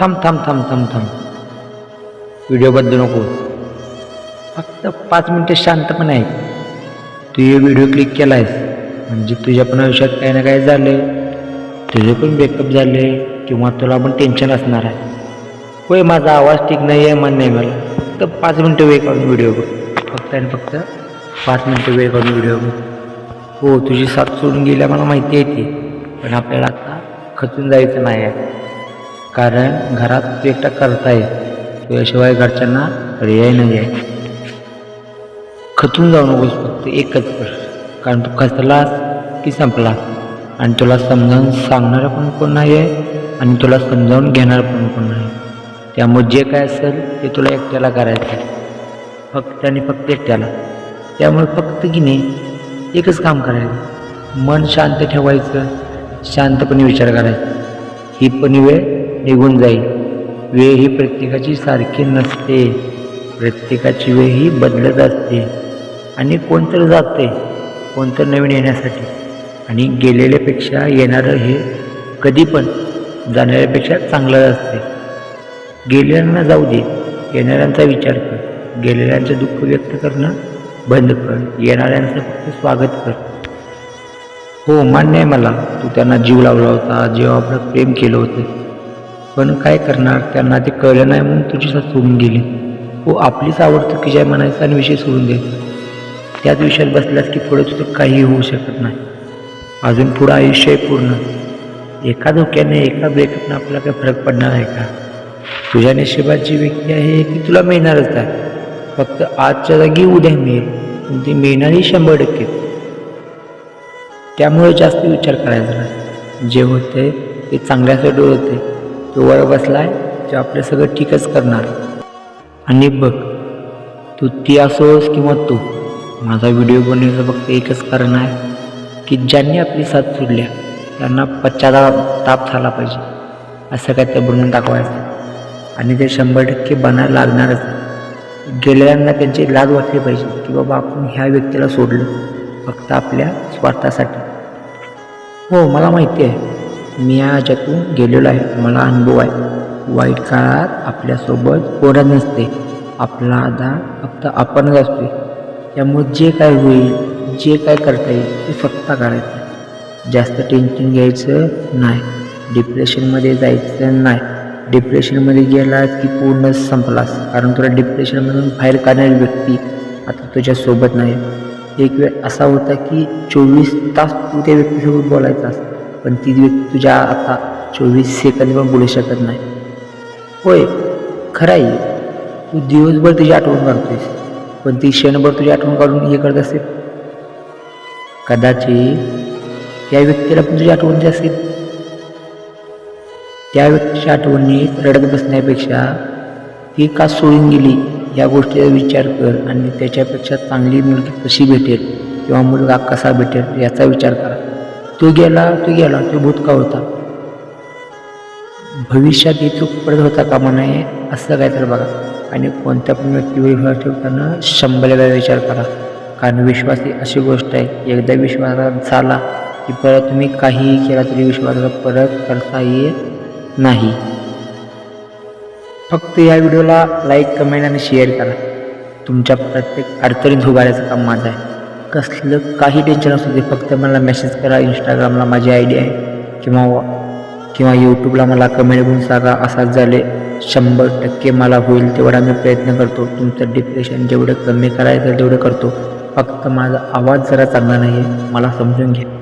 थांब थांब थांब थांब थांब. व्हिडिओ बदलू नको. फक्त पाच मिनटं शांतपणे आहे तू हे व्हिडिओ क्लिक केला आहेस म्हणजे तुझ्या पण आयुष्यात काही ना काही झालं तुझे पण ब्रेकअप झाले किंवा तुला पण टेन्शन असणार आहे. होय माझा आवाज ठीक नाही आहे मन नाही मला. फक्त पाच मिनटं वेळ काढून व्हिडिओ बघ. फक्त आणि फक्त पाच मिनटं वेळ काढून व्हिडिओ बघ. हो तुझी साथ सोडून गेल्या मला माहिती आहे ती. पण आपल्याला आता खचून जायचं नाही आहे. कारण घरात तू एकटा करताय तुझ्याशिवाय घरच्यांना पर्याय नाही आहे. खचून जाऊ नकोस फक्त एकच कर कारण तू खचलास की संपलास आणि तुला समजावून सांगणारं पण कोण नाही आहे आणि तुला समजावून घेणारं पण कोण नाही. त्यामुळे जे काय असेल ते तुला एकट्याला करायचं आहे फक्त आणि फक्त एकट्याला. त्यामुळे फक्त की नाही एकच काम करायचं. मन शांत ठेवायचं. शांतपणे विचार करायचा. ही पण वेळ निघून जाईल. वेळ ही प्रत्येकाची सारखी नसते. प्रत्येकाची वेळ ही बदलत असते. आणि कोणतरी जाते कोणतं नवीन येण्यासाठी. आणि गेलेल्यापेक्षा येणारं हे कधी पण जाणाऱ्यापेक्षा चांगलं असते. गेलेल्यांना जाऊ दे येणाऱ्यांचा विचार कर. गेलेल्यांचं दुःख व्यक्त करणं बंद कर. येणाऱ्यांचं फक्त स्वागत कर. हो मान्य आहे मला. तू त्यांना जीव लावला होता जेव्हा आपलं प्रेम केलं होतं. पण काय करणार? त्यांना ते कळलं नाही म्हणून तुझी साथ सोडून गेली. हो आपलीच आवडतं की ज्या म्हणायचं आणि विषय सोडून द्यायचा त्याच विषयात बसल्यास की पुढे तुझं काही होऊ शकत नाही. अजून पुढं आयुष्य आहे पूर्ण. एका धोक्याने एका ब्रेकअपने आपल्याला काही फरक पडणार आहे का? तुझ्या नशिबाची व्यक्ती आहे ती तुला मिळणारच आहे. फक्त आजच्या जागी उद्या मिळेल. पण ती मिळणारही शंभर टक्के. त्यामुळे जास्त विचार करायचा नाही. जे होते ते चांगल्यासाठी होते तो वर बसलाय तो आपलं सगळं ठीकच करणार. आणि बघ तू ती असोस किंवा तू माझा व्हिडिओ बनवण्याचं फक्त एकच कारण आहे की ज्यांनी आपली साथ सोडल्या त्यांना पश्चाताप ताप झाला पाहिजे. असं काय ते बनवून दाखवायचं. आणि ते शंभर टक्के बनायला लागणारच. गेलेल्यांना त्यांची लाज वाटली पाहिजे की बाबा आपण ह्या व्यक्तीला सोडलं फक्त आपल्या स्वार्थासाठी. हो मला माहिती आहे. मी या गेलेलो आहे. मला अनुभव आहे. वाईट काळात आपल्यासोबत कोणच नसते. आपला आधार फक्त आपणच असतो त्यामुळे जे काय होईल जे काय करता येईल ते स्वतः करायचं. जास्त टेन्शन घ्यायचं नाही. डिप्रेशनमध्ये जायचं नाही. डिप्रेशनमध्ये गेलास की पूर्ण संपलास. कारण तुला डिप्रेशनमधून बाहेर काढणारी व्यक्ती आता तुझ्यासोबत नाही. एक वेळ असा होता की चोवीस तास तू त्या व्यक्तीसोबत बोलायचास. पण ती व्यक्ती तुझ्या आता चोवीस सेकंद पण बोलू शकत नाही. होय खरं आहे तू दिवसभर तुझी आठवण काढतोयस पण ती क्षणभर तुझी आठवण काढून हे करत असेल. कदाचित त्या व्यक्तीला पण तुझी आठवण जी असेल. त्या व्यक्तीच्या आठवणीत रडत बसण्यापेक्षा ती का सोडून गेली या गोष्टीचा विचार कर आणि त्याच्यापेक्षा चांगली मुलगी कशी भेटेल किंवा मुलगा कसा भेटेल याचा विचार करा. तो गेला तो गेला तो भूतका होता. भविष्यात ही चूक होता कामा नये असं काय तर बघा. आणि कोणत्या पण व्यक्तीवर विश्वास ठेवताना शंभर वेळा विचार करा. कारण विश्वास ही अशी गोष्ट आहे एकदा विश्वासात झाला की परत तुम्ही काहीही केला तरी विश्वासाला परत करता येत नाही. फक्त या व्हिडिओला लाईक कमेंट आणि शेअर करा. तुमच्या प्रत्येक अडचणीत उभारायचं काम माझं आहे. कसलं काही टेन्शन असू दे फक्त मला मेसेज करा इंस्टाग्रामला माझी आय डी आहे. किंवा किंवा यूट्यूबला मला कमेंट करून सांगा असाच झाले. शंभर टक्के मला होईल तेवढा मी प्रयत्न करतो. तुमचं डिप्रेशन जेवढं कमी करायचं तेवढं करतो. फक्त माझा आवाज जरा चांगला नाही आहे मला समजून घ्या.